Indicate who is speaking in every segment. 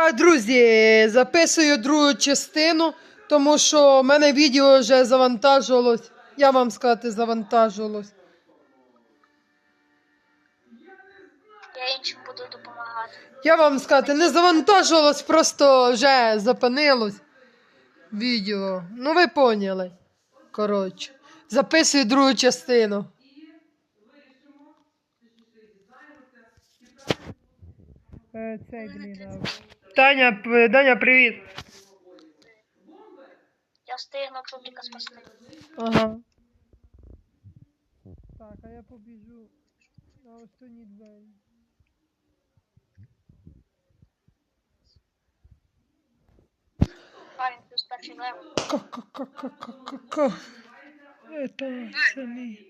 Speaker 1: Так, друзі, записую другу частину, тому що в мене відео вже завантажувалось. Я вам сказати, завантажувалось.
Speaker 2: Я іншим буду допомагати.
Speaker 1: Я вам сказати, не завантажувалось, просто вже зупинилось відео. Ну, ви поняли. Коротше, записую другу частину. Цей, блін, Таня, п- Даня, привіт.
Speaker 2: Я встигну чубрика спасти.
Speaker 1: Ага. Так, а я побіжу на останні двері.
Speaker 2: Парень плюс перший левел.
Speaker 1: Ка-ка-ка-ка-ка-ка. Это самі.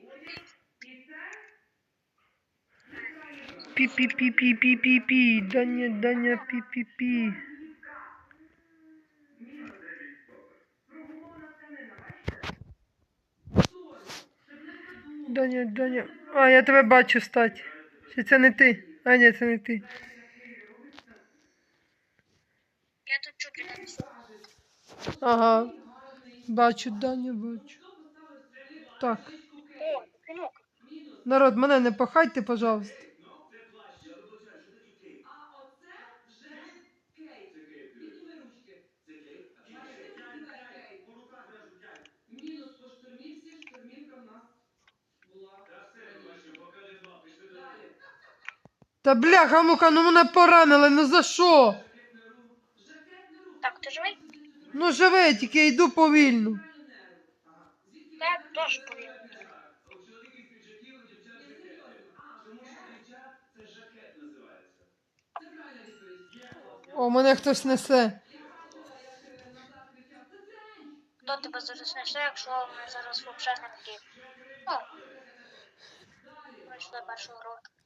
Speaker 1: Пі-пі-пі-пі-пі-пі-пі. Даня, Даня, пі-пі-пі. Даня, Даня. А, я тебе бачу стать. Чи це не ти? А, ні, це не ти.
Speaker 2: Я тут несу.
Speaker 1: Ага. Бачу, Даня, бачу. Так.
Speaker 2: О.
Speaker 1: Народ, мене не пахайте, пожалуйста. Та бляха, мука, ну мене поранили, ну за що?
Speaker 2: Так, ти живий?
Speaker 1: Ну живе, тільки я йду повільно.
Speaker 2: Та я теж повів.
Speaker 1: О, мене хтось несе.
Speaker 2: Хто тебе зараз несе, якщо ми зараз взагалі не такі. Ну, пройшли першу гру.
Speaker 3: Одягнений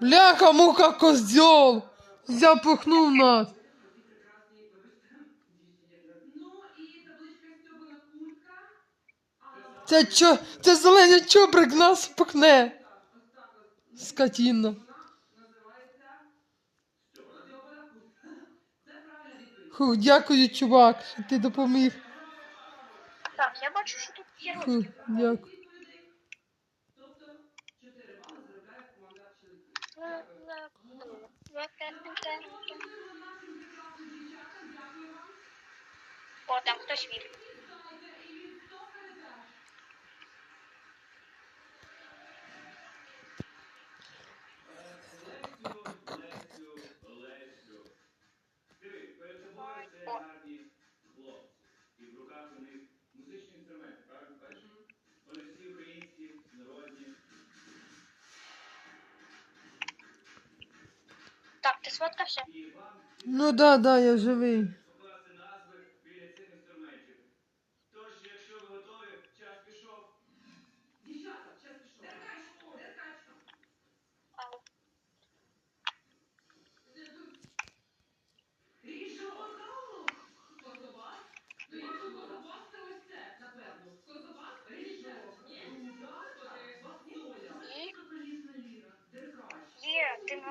Speaker 1: Бляха, мука, козьол. Запухнув нас. Це чо, це зелений чобрик нас пухне.
Speaker 3: Відповідь.
Speaker 1: Фух, дякую, чувак, що ти допоміг.
Speaker 2: Так, я бачу, що тут є
Speaker 1: Фух,
Speaker 2: ручки.
Speaker 1: дякую.
Speaker 3: Тобто 4 бали заробляє команда чоловіків.
Speaker 2: О, там хтось вів. О,
Speaker 4: І в руках у них музичні інструменти,
Speaker 2: так, ти сфоткався?
Speaker 1: Ну да, да, я живий.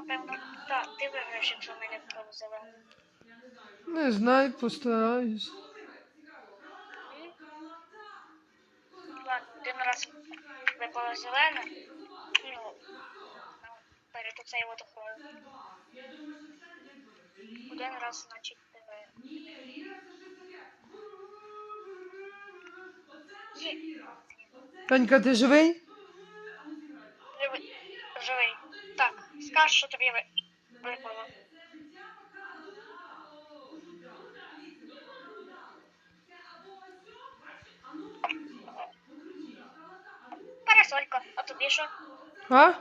Speaker 3: Напевно,
Speaker 2: так, ти виграєш, якщо мене провозили.
Speaker 1: Не знаю, постараюсь.
Speaker 2: Ладно, один раз випало зелене. Ну, перед оцей от охорою. Один раз, значить, тебе. Є.
Speaker 1: Танька, ти живий?
Speaker 2: Живий. Живий. Так, скаж, що тобі ви- випало. Парасолька. А тобі що?
Speaker 1: А?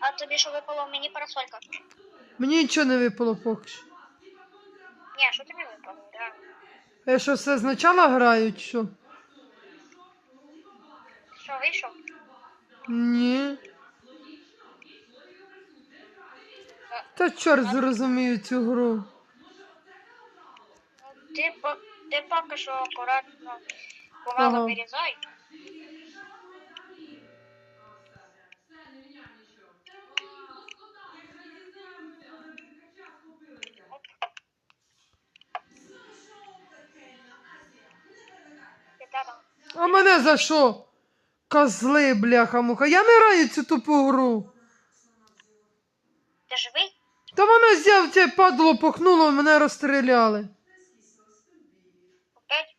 Speaker 2: А тобі що випало? Мені парасолька.
Speaker 1: Мені нічого не випало поки що.
Speaker 2: Ні, що тобі випало? Да.
Speaker 1: Я що, все спочатку граю, чи що?
Speaker 2: Що, вийшов?
Speaker 1: Ні. Та чорт зрозумію цю гру.
Speaker 2: Ти, по- ти поки що акуратно помало
Speaker 1: Ага.
Speaker 2: вирізай. Де там?
Speaker 1: А мене за що? Козли, бляха муха. Я не граю цю тупу гру.
Speaker 2: Ти живий?
Speaker 1: Та воно взяв це падло, пухнуло, мене розстріляли.
Speaker 2: Опять?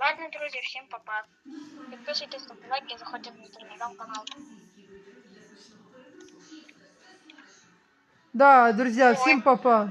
Speaker 2: Ладно, друзі, всім па-па. Підписуйтесь, ставте лайки, заходьте на телеграм-канал.
Speaker 1: Да, друзья, всем па-па.